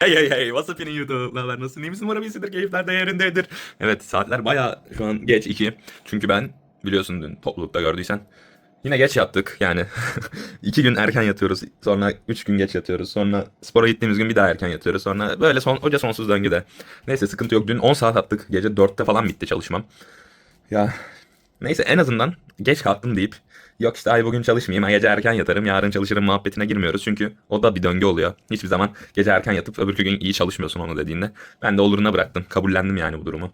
Hey hey hey what's up yine YouTube? Ne haber nasılsın? İyi misin? Umarım iyisindir. Keyifler de yerindedir. Evet saatler baya şu an geç 2. Çünkü ben biliyorsun dün toplulukta gördüysen yine geç yattık yani. 2 gün erken yatıyoruz. Sonra 3 gün geç yatıyoruz. Sonra spora gittiğimiz gün bir daha erken yatıyoruz. Sonra böyle son, hoca sonsuz döngüde. Neyse sıkıntı yok. Dün 10 saat attık. Gece 4'te falan bitti çalışmam. Ya neyse en azından geç kalktım deyip yok işte ay bugün çalışmayayım ay gece erken yatarım yarın çalışırım muhabbetine girmiyoruz. Çünkü o da bir döngü oluyor. Hiçbir zaman gece erken yatıp öbürkü gün iyi çalışmıyorsun onu dediğinde. Ben de oluruna bıraktım. Kabullendim yani bu durumu.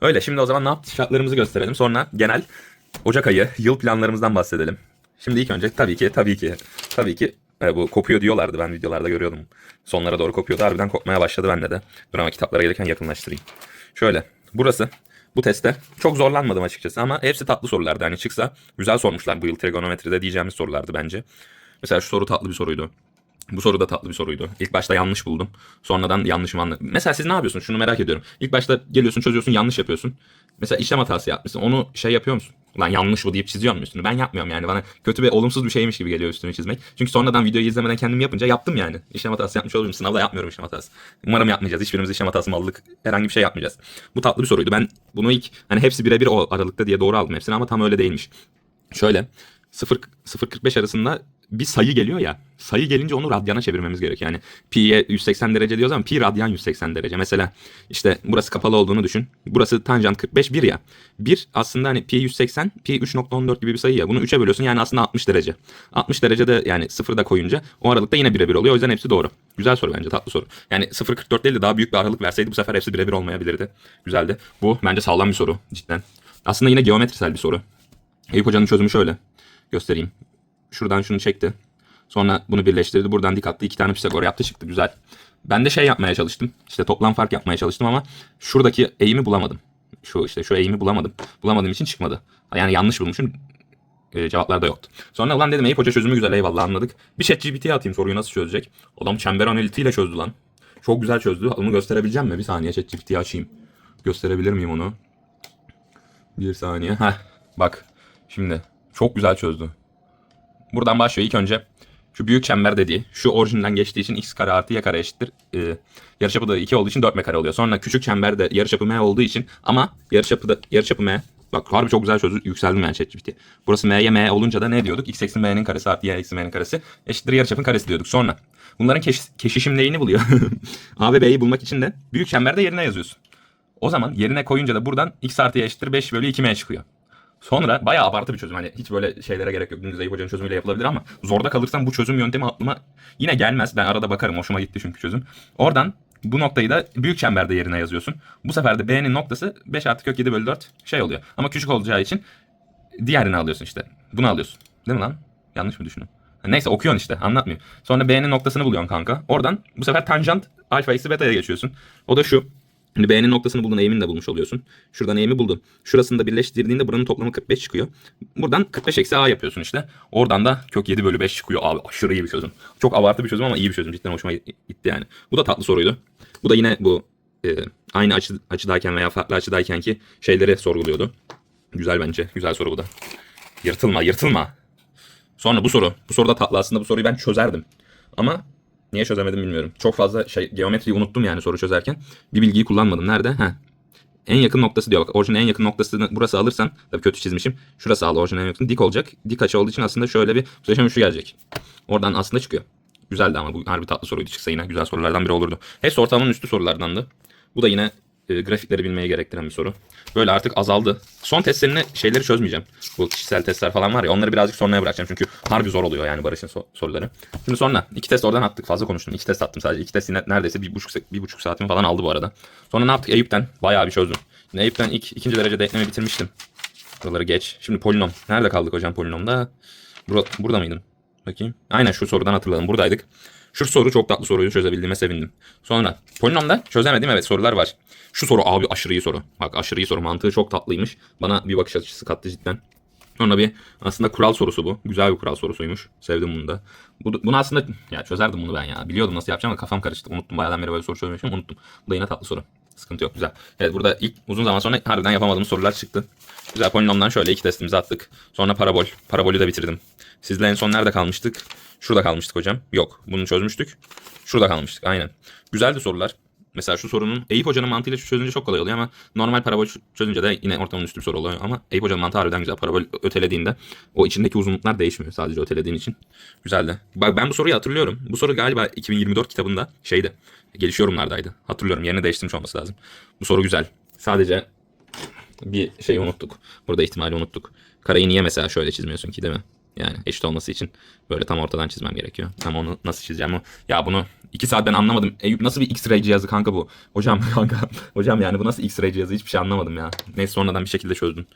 Öyle şimdi o zaman ne yaptık şartlarımızı gösterelim. Sonra genel Ocak ayı yıl planlarımızdan bahsedelim. Şimdi ilk önce tabii ki tabii ki tabii ki e, bu kopuyor diyorlardı ben videolarda görüyordum. Sonlara doğru kopuyordu. Harbiden kopmaya başladı bende de. Dur ama kitaplara gelirken yakınlaştırayım. Şöyle burası bu testte çok zorlanmadım açıkçası ama hepsi tatlı sorulardı. Hani çıksa güzel sormuşlar bu yıl trigonometride diyeceğimiz sorulardı bence. Mesela şu soru tatlı bir soruydu. Bu soru da tatlı bir soruydu. İlk başta yanlış buldum. Sonradan yanlışımı anladım. Mesela siz ne yapıyorsunuz? Şunu merak ediyorum. İlk başta geliyorsun çözüyorsun yanlış yapıyorsun. Mesela işlem hatası yapmışsın. Onu şey yapıyor musun? Lan yanlış bu deyip çiziyor musun üstünü? Ben yapmıyorum yani. Bana kötü ve olumsuz bir şeymiş gibi geliyor üstünü çizmek. Çünkü sonradan videoyu izlemeden kendim yapınca yaptım yani. İşlem hatası yapmış olurum. Sınavda yapmıyorum işlem hatası. Umarım yapmayacağız. Hiçbirimiz işlem hatası mallık herhangi bir şey yapmayacağız. Bu tatlı bir soruydu. Ben bunu ilk hani hepsi birebir o aralıkta diye doğru aldım hepsini ama tam öyle değilmiş. Şöyle 0 0.45 arasında bir sayı geliyor ya. Sayı gelince onu radyana çevirmemiz gerekiyor. Yani pi'ye 180 derece diyoruz ama pi radyan 180 derece. Mesela işte burası kapalı olduğunu düşün. Burası tanjant 45 1 ya. 1 aslında hani pi 180 pi 3.14 gibi bir sayı ya. Bunu 3'e bölüyorsun yani aslında 60 derece. 60 derecede yani sıfırda koyunca o aralıkta yine birebir oluyor. O yüzden hepsi doğru. Güzel soru bence tatlı soru. Yani 0.44 değil de daha büyük bir aralık verseydi bu sefer hepsi birebir olmayabilirdi. Güzeldi. Bu bence sağlam bir soru cidden. Aslında yine geometrisel bir soru. Eyüp Hoca'nın çözümü şöyle. Göstereyim. Şuradan şunu çekti. Sonra bunu birleştirdi. Buradan dik attı. iki tane Pisagor yaptı çıktı. Güzel. Ben de şey yapmaya çalıştım. İşte toplam fark yapmaya çalıştım ama şuradaki eğimi bulamadım. Şu işte şu eğimi bulamadım. Bulamadığım için çıkmadı. Yani yanlış bulmuşum. Ee, cevaplar da yoktu. Sonra ulan dedim Eyüp Hoca çözümü güzel eyvallah anladık. Bir chat GPT'ye atayım soruyu nasıl çözecek. Adam çember analitiğiyle çözdü lan. Çok güzel çözdü. Onu gösterebileceğim mi? Bir saniye chat GPT'yi açayım. Gösterebilir miyim onu? Bir saniye. Heh bak. Şimdi çok güzel çözdü. Buradan başlıyor ilk önce. Şu büyük çember dediği şu orijinden geçtiği için x kare artı y kare eşittir. Ee, yarıçapı da 2 olduğu için 4 m kare oluyor. Sonra küçük çember de yarıçapı m olduğu için ama yarıçapı da yarıçapı m Bak harbi çok güzel çözdü. Yükseldim yani ChatGPT. Burası m'ye m olunca da ne diyorduk? x eksi m'nin karesi artı y eksi m'nin karesi eşittir yarıçapın karesi diyorduk. Sonra bunların keş, keşişim neyini buluyor? a ve b'yi bulmak için de büyük çemberde yerine yazıyorsun. O zaman yerine koyunca da buradan x artı y eşittir 5 bölü 2m çıkıyor. Sonra bayağı abartı bir çözüm. Hani hiç böyle şeylere gerek yok. Dümdüz Eyüp Hoca'nın çözümüyle yapılabilir ama zorda kalırsam bu çözüm yöntemi aklıma yine gelmez. Ben arada bakarım. Hoşuma gitti çünkü çözüm. Oradan bu noktayı da büyük çemberde yerine yazıyorsun. Bu sefer de B'nin noktası 5 artı kök 7 bölü 4 şey oluyor. Ama küçük olacağı için diğerini alıyorsun işte. Bunu alıyorsun. Değil mi lan? Yanlış mı düşünüyorum? Neyse okuyorsun işte anlatmayayım. Sonra B'nin noktasını buluyorsun kanka. Oradan bu sefer tanjant alfa eksi beta'ya geçiyorsun. O da şu. Şimdi B'nin noktasını buldun, eğimini de bulmuş oluyorsun. Şuradan eğimi buldun. Şurasını da birleştirdiğinde buranın toplamı 45 çıkıyor. Buradan 45 eksi A yapıyorsun işte. Oradan da kök 7 bölü 5 çıkıyor. Abi aşırı iyi bir çözüm. Çok abartı bir çözüm ama iyi bir çözüm. Cidden hoşuma gitti yani. Bu da tatlı soruydu. Bu da yine bu e, aynı açı, açıdayken veya farklı açıdayken ki şeyleri sorguluyordu. Güzel bence. Güzel soru bu da. Yırtılma, yırtılma. Sonra bu soru. Bu soru da tatlı. Aslında bu soruyu ben çözerdim. Ama Niye çözemedim bilmiyorum. Çok fazla şey geometriyi unuttum yani soru çözerken. Bir bilgiyi kullanmadım. Nerede? Ha. En yakın noktası diyor. Bak orijinin en yakın noktasını burası alırsan tabii kötü çizmişim. Şurası al orijinin en yakın. Dik olacak. Dik açı olduğu için aslında şöyle bir muhteşem üçlü gelecek. Oradan aslında çıkıyor. Güzeldi ama bu harbi tatlı soruydu çıksa yine güzel sorulardan biri olurdu. Hepsi ortalamanın üstü sorulardandı. Bu da yine e, grafikleri bilmeye gerektiren bir soru. Böyle artık azaldı. Son testlerini şeyleri çözmeyeceğim. Bu kişisel testler falan var ya onları birazcık sonraya bırakacağım. Çünkü harbi zor oluyor yani Barış'ın so- soruları. Şimdi sonra iki test oradan attık. Fazla konuştum. İki test attım sadece. İki test neredeyse bir buçuk, bir buçuk saatimi falan aldı bu arada. Sonra ne yaptık? Eyüp'ten bayağı bir çözdüm. Şimdi Eyüp'ten ilk, ikinci derecede ekleme bitirmiştim. Buraları geç. Şimdi polinom. Nerede kaldık hocam polinomda? Bur burada mıydım? Bakayım. Aynen şu sorudan hatırladım. Buradaydık. Şu soru çok tatlı soruyu çözebildiğime sevindim. Sonra polinomda çözemediğim evet sorular var. Şu soru abi aşırı iyi soru. Bak aşırı iyi soru. Mantığı çok tatlıymış. Bana bir bakış açısı kattı cidden. Sonra bir aslında kural sorusu bu. Güzel bir kural sorusuymuş. Sevdim bunu da. Bu, bunu aslında ya çözerdim bunu ben ya. Biliyordum nasıl yapacağım ama kafam karıştı. Unuttum bayağıdan beri böyle soru çözmüşüm. Unuttum. Bu da yine tatlı soru. Sıkıntı yok güzel. Evet burada ilk uzun zaman sonra harbiden yapamadığımız sorular çıktı. Güzel polinomdan şöyle iki testimizi attık. Sonra parabol. Parabolü de bitirdim. Sizle en son nerede kalmıştık? Şurada kalmıştık hocam. Yok bunu çözmüştük. Şurada kalmıştık aynen. Güzeldi sorular. Mesela şu sorunun Eyüp Hoca'nın mantığıyla çözünce çok kolay oluyor ama normal parabol çözünce de yine ortamın üstü bir soru oluyor. Ama Eyüp Hoca'nın mantığı harbiden güzel. Parabol ötelediğinde o içindeki uzunluklar değişmiyor sadece ötelediğin için. Güzeldi. Bak ben bu soruyu hatırlıyorum. Bu soru galiba 2024 kitabında şeydi. Geliş yorumlardaydı. Hatırlıyorum. Yerini değiştirmiş olması lazım. Bu soru güzel. Sadece bir şeyi unuttuk. Burada ihtimali unuttuk. Kareyi niye mesela şöyle çizmiyorsun ki değil mi? Yani eşit olması için böyle tam ortadan çizmem gerekiyor. Ama onu nasıl çizeceğim? Ya bunu iki saat ben anlamadım. Eyüp nasıl bir X-ray cihazı kanka bu? Hocam kanka. Hocam yani bu nasıl X-ray cihazı? Hiçbir şey anlamadım ya. Neyse sonradan bir şekilde çözdüm.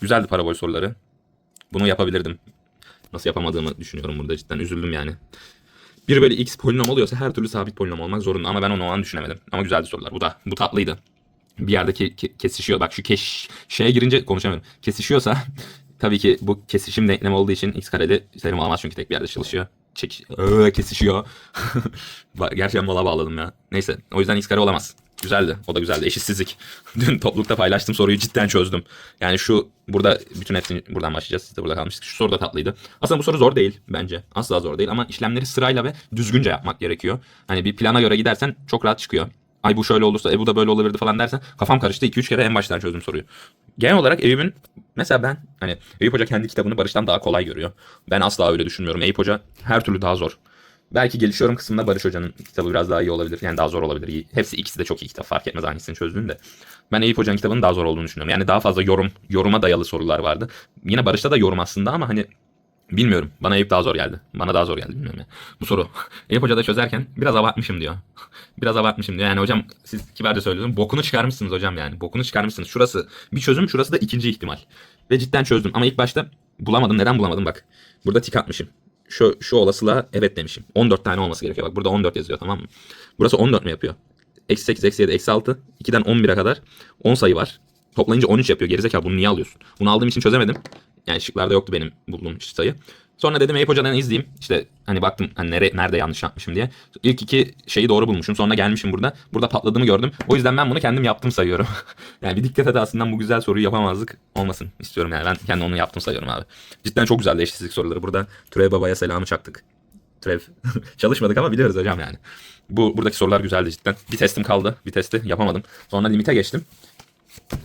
Güzeldi parabol soruları. Bunu yapabilirdim. Nasıl yapamadığımı düşünüyorum burada cidden. Üzüldüm yani. Bir böyle x polinom oluyorsa her türlü sabit polinom olmak zorunda ama ben onu o an düşünemedim. Ama güzeldi sorular. Bu da bu tatlıydı. Bir yerde ke- ke- kesişiyor. Bak şu keş şeye girince konuşamıyorum. Kesişiyorsa tabii ki bu kesişim denklemi olduğu için x kareli terim olamaz çünkü tek bir yerde çalışıyor. Çek Öö, kesişiyor. Gerçekten mola bağladım ya. Neyse o yüzden x kare olamaz. Güzeldi. O da güzeldi. Eşitsizlik. Dün toplulukta paylaştığım soruyu cidden çözdüm. Yani şu burada bütün hepsini buradan başlayacağız. Siz de burada kalmıştık. Şu soru da tatlıydı. Aslında bu soru zor değil bence. Asla zor değil ama işlemleri sırayla ve düzgünce yapmak gerekiyor. Hani bir plana göre gidersen çok rahat çıkıyor. Ay bu şöyle olursa, e bu da böyle olabilirdi falan dersen kafam karıştı. 2-3 kere en baştan çözdüm soruyu. Genel olarak Eyüp'ün mesela ben hani Eyüp Hoca kendi kitabını Barış'tan daha kolay görüyor. Ben asla öyle düşünmüyorum. Eyüp Hoca her türlü daha zor. Belki gelişiyorum kısmında Barış Hoca'nın kitabı biraz daha iyi olabilir. Yani daha zor olabilir. Hepsi ikisi de çok iyi kitap. Fark etmez hangisini çözdüğünde. Ben Eyüp Hoca'nın kitabının daha zor olduğunu düşünüyorum. Yani daha fazla yorum, yoruma dayalı sorular vardı. Yine Barış'ta da yorum aslında ama hani bilmiyorum. Bana Eyüp daha zor geldi. Bana daha zor geldi bilmiyorum ya. Bu soru. Eyüp Hoca da çözerken biraz abartmışım diyor. biraz abartmışım diyor. Yani hocam siz kibarca söylüyorsunuz. Bokunu çıkarmışsınız hocam yani. Bokunu çıkarmışsınız. Şurası bir çözüm, şurası da ikinci ihtimal. Ve cidden çözdüm. Ama ilk başta bulamadım. Neden bulamadım bak. Burada tik atmışım şu, şu olasılığa evet demişim. 14 tane olması gerekiyor. Bak burada 14 yazıyor tamam mı? Burası 14 mi yapıyor? Eksi 8, eksi 7, eksi 6. 2'den 11'e kadar 10 sayı var. Toplayınca 13 yapıyor. Gerizekalı bunu niye alıyorsun? Bunu aldığım için çözemedim. Yani şıklarda yoktu benim bulduğum sayı. Sonra dedim Eyüp Hoca'dan izleyeyim. İşte hani baktım hani nere, nerede yanlış yapmışım diye. İlk iki şeyi doğru bulmuşum. Sonra gelmişim burada. Burada patladığımı gördüm. O yüzden ben bunu kendim yaptım sayıyorum. yani bir dikkat et aslında bu güzel soruyu yapamazdık olmasın istiyorum yani. Ben kendi onu yaptım sayıyorum abi. Cidden çok güzeldi eşitsizlik soruları. Burada Türev Baba'ya selamı çaktık. Türev. Çalışmadık ama biliyoruz hocam yani. Bu buradaki sorular güzeldi cidden. Bir testim kaldı. Bir testi yapamadım. Sonra limite geçtim.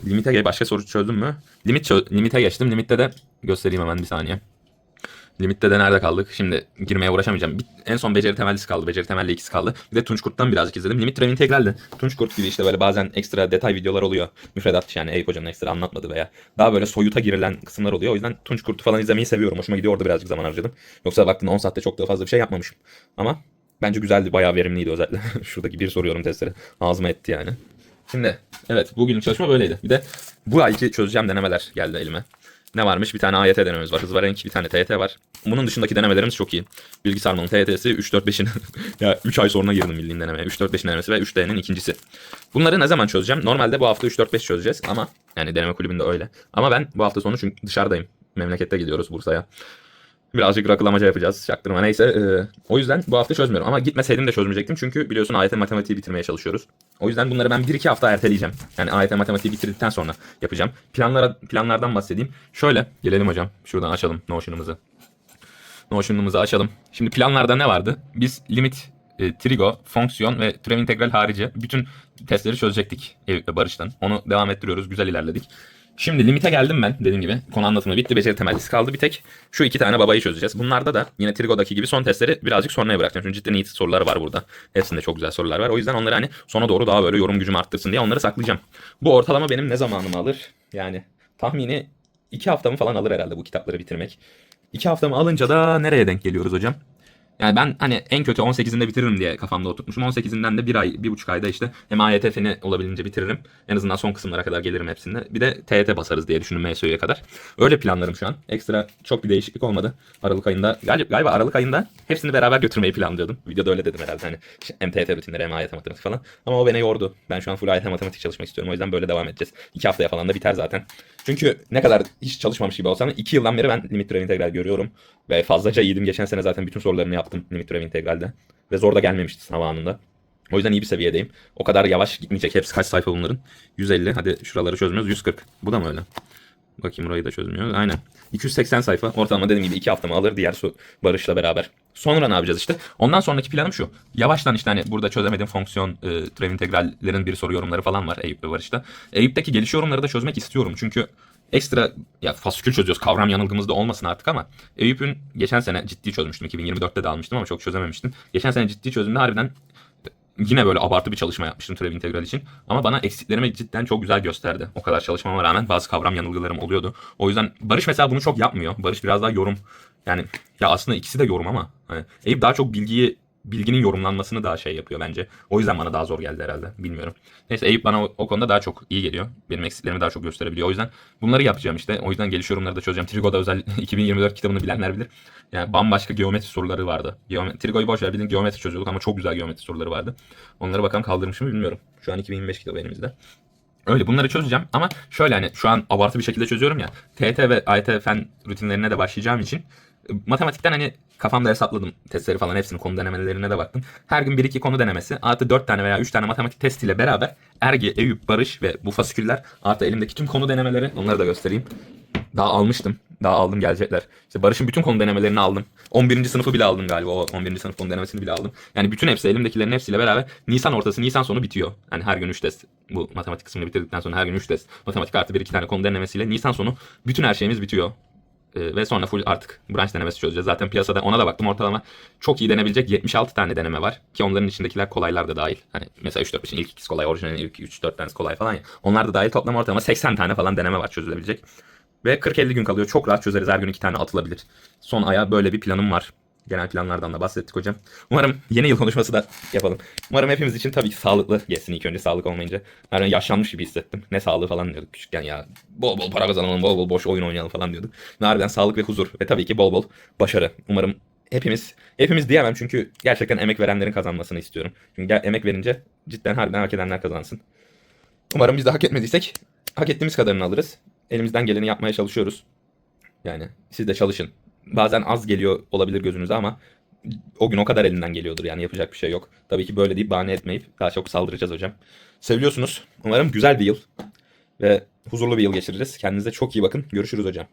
Limite başka soru çözdüm mü? Limit çö- limite geçtim. Limitte de göstereyim hemen bir saniye. Limitte de nerede kaldık? Şimdi girmeye uğraşamayacağım. Bir, en son beceri temellisi kaldı. Beceri temelli ikisi kaldı. Bir de Tunç Kurt'tan birazcık izledim. Limit türev integralde. Tunç Kurt gibi işte böyle bazen ekstra detay videolar oluyor. Müfredat yani Eyüp Hoca'nın ekstra anlatmadı veya daha böyle soyuta girilen kısımlar oluyor. O yüzden Tunç Kurt'u falan izlemeyi seviyorum. Hoşuma gidiyor. Orada birazcık zaman harcadım. Yoksa baktığında 10 saatte çok daha fazla bir şey yapmamışım. Ama bence güzeldi. Bayağı verimliydi özellikle. Şuradaki bir soruyorum testleri. Ağzıma etti yani. Şimdi evet bugünün çalışma böyleydi. Bir de bu ayki çözeceğim denemeler geldi elime. Ne varmış? Bir tane AYT denememiz var. Hız var renk bir tane TYT var. Bunun dışındaki denemelerimiz çok iyi. Bilgi sarmalının TYT'si 3-4-5'in ya 3 ay sonra girdim bildiğin denemeye. 3-4-5'in denemesi ve 3D'nin ikincisi. Bunları ne zaman çözeceğim? Normalde bu hafta 3-4-5 çözeceğiz ama yani deneme kulübünde öyle. Ama ben bu hafta sonu çünkü dışarıdayım. Memlekette gidiyoruz Bursa'ya. Birazcık rakılamaca yapacağız. Çaktırma neyse. Ee, o yüzden bu hafta çözmüyorum. Ama gitmeseydim de çözmeyecektim. Çünkü biliyorsun AYT matematiği bitirmeye çalışıyoruz. O yüzden bunları ben 1-2 hafta erteleyeceğim. Yani AYT matematiği bitirdikten sonra yapacağım. Planlara, planlardan bahsedeyim. Şöyle gelelim hocam. Şuradan açalım Notion'ımızı. Notion'umuzu açalım. Şimdi planlarda ne vardı? Biz limit, e, trigo, fonksiyon ve türev integral harici bütün testleri çözecektik Barış'tan. Onu devam ettiriyoruz. Güzel ilerledik. Şimdi limite geldim ben dediğim gibi. Konu anlatımı bitti. Beceri temellisi kaldı. Bir tek şu iki tane babayı çözeceğiz. Bunlarda da yine Trigo'daki gibi son testleri birazcık sonraya bırakacağım. Çünkü cidden iyi sorular var burada. Hepsinde çok güzel sorular var. O yüzden onları hani sona doğru daha böyle yorum gücümü arttırsın diye onları saklayacağım. Bu ortalama benim ne zamanımı alır? Yani tahmini iki haftamı falan alır herhalde bu kitapları bitirmek. İki haftamı alınca da nereye denk geliyoruz hocam? Yani ben hani en kötü 18'inde bitiririm diye kafamda oturtmuşum. 18'inden de bir ay, bir buçuk ayda işte hem AYT feni olabildiğince bitiririm. En azından son kısımlara kadar gelirim hepsinde. Bir de TYT basarız diye düşündüm MSÜ'ye kadar. Öyle planlarım şu an. Ekstra çok bir değişiklik olmadı. Aralık ayında, galiba, Aralık ayında hepsini beraber götürmeyi planlıyordum. Videoda öyle dedim herhalde hani hem TYT rutinleri matematik falan. Ama o beni yordu. Ben şu an full AYT matematik çalışmak istiyorum. O yüzden böyle devam edeceğiz. İki haftaya falan da biter zaten. Çünkü ne kadar hiç çalışmamış gibi olsam iki yıldan beri ben limit türev integral görüyorum. Ve fazlaca iyiydim. Geçen sene zaten bütün sorularını yaptım limit türev integralde. Ve zor da gelmemişti sınav anında. O yüzden iyi bir seviyedeyim. O kadar yavaş gitmeyecek. Hepsi kaç sayfa bunların? 150. Hadi şuraları çözmüyoruz. 140. Bu da mı öyle? Bakayım burayı da çözmüyoruz. Aynen. 280 sayfa. Ortalama dediğim gibi 2 haftamı alır diğer su Barış'la beraber. Sonra ne yapacağız işte? Ondan sonraki planım şu. Yavaştan işte hani burada çözemediğim fonksiyon, e, türev integrallerin bir soru yorumları falan var Eyüp ve Barış'ta. Eyüp'teki geliş yorumları da çözmek istiyorum. Çünkü ekstra ya fasikül çözüyoruz. Kavram yanılgımız da olmasın artık ama Eyüp'ün geçen sene ciddi çözmüştüm. 2024'te de almıştım ama çok çözememiştim. Geçen sene ciddi çözümde harbiden yine böyle abartı bir çalışma yapmıştım türev integral için. Ama bana eksiklerimi cidden çok güzel gösterdi. O kadar çalışmama rağmen bazı kavram yanılgılarım oluyordu. O yüzden Barış mesela bunu çok yapmıyor. Barış biraz daha yorum. Yani ya aslında ikisi de yorum ama hani Eyüp daha çok bilgiyi bilginin yorumlanmasını daha şey yapıyor bence. O yüzden bana daha zor geldi herhalde. Bilmiyorum. Neyse Eyüp bana o, o konuda daha çok iyi geliyor. Benim eksiklerimi daha çok gösterebiliyor. O yüzden bunları yapacağım işte. O yüzden geliş yorumları da çözeceğim. Trigo'da özel 2024 kitabını bilenler bilir. Yani bambaşka geometri soruları vardı. Geometri, Trigo'yu boş ver bildiğin geometri çözüyorduk ama çok güzel geometri soruları vardı. Onları bakalım kaldırmış mı bilmiyorum. Şu an 2025 kitabı elimizde. Öyle bunları çözeceğim ama şöyle hani şu an abartı bir şekilde çözüyorum ya. TET ve AYT fen rutinlerine de başlayacağım için matematikten hani kafamda hesapladım testleri falan hepsini konu denemelerine de baktım. Her gün 1-2 konu denemesi artı 4 tane veya 3 tane matematik testiyle beraber Ergi, Eyüp, Barış ve bu fasiküller artı elimdeki tüm konu denemeleri onları da göstereyim. Daha almıştım. Daha aldım gelecekler. İşte Barış'ın bütün konu denemelerini aldım. 11. sınıfı bile aldım galiba. O 11. sınıf konu denemesini bile aldım. Yani bütün hepsi elimdekilerin hepsiyle beraber Nisan ortası, Nisan sonu bitiyor. Yani her gün 3 test. Bu matematik kısmını bitirdikten sonra her gün 3 test. Matematik artı 1-2 tane konu denemesiyle Nisan sonu bütün her şeyimiz bitiyor. Ee, ve sonra full artık branş denemesi çözeceğiz. Zaten piyasada ona da baktım ortalama çok iyi denebilecek 76 tane deneme var. Ki onların içindekiler kolaylar da dahil. Hani mesela 3-4 için ilk ikisi kolay, orijinalin ilk 3-4 tanesi kolay falan ya. Onlar da dahil toplam ortalama 80 tane falan deneme var çözülebilecek. Ve 40-50 gün kalıyor. Çok rahat çözeriz. Her gün 2 tane atılabilir. Son aya böyle bir planım var. Genel planlardan da bahsettik hocam. Umarım yeni yıl konuşması da yapalım. Umarım hepimiz için tabii ki sağlıklı geçsin ilk önce sağlık olmayınca. Ben yaşlanmış gibi hissettim. Ne sağlığı falan diyorduk küçükken ya. Bol bol para kazanalım, bol bol boş oyun oynayalım falan diyorduk. Harbiden sağlık ve huzur ve tabii ki bol bol başarı. Umarım hepimiz, hepimiz diyemem çünkü gerçekten emek verenlerin kazanmasını istiyorum. Çünkü emek verince cidden harbiden hak edenler kazansın. Umarım biz de hak etmediysek hak ettiğimiz kadarını alırız. Elimizden geleni yapmaya çalışıyoruz. Yani siz de çalışın. Bazen az geliyor olabilir gözünüze ama o gün o kadar elinden geliyordur yani yapacak bir şey yok. Tabii ki böyle deyip bahane etmeyip daha çok saldıracağız hocam. Seviyorsunuz. Umarım güzel bir yıl ve huzurlu bir yıl geçiririz. Kendinize çok iyi bakın. Görüşürüz hocam.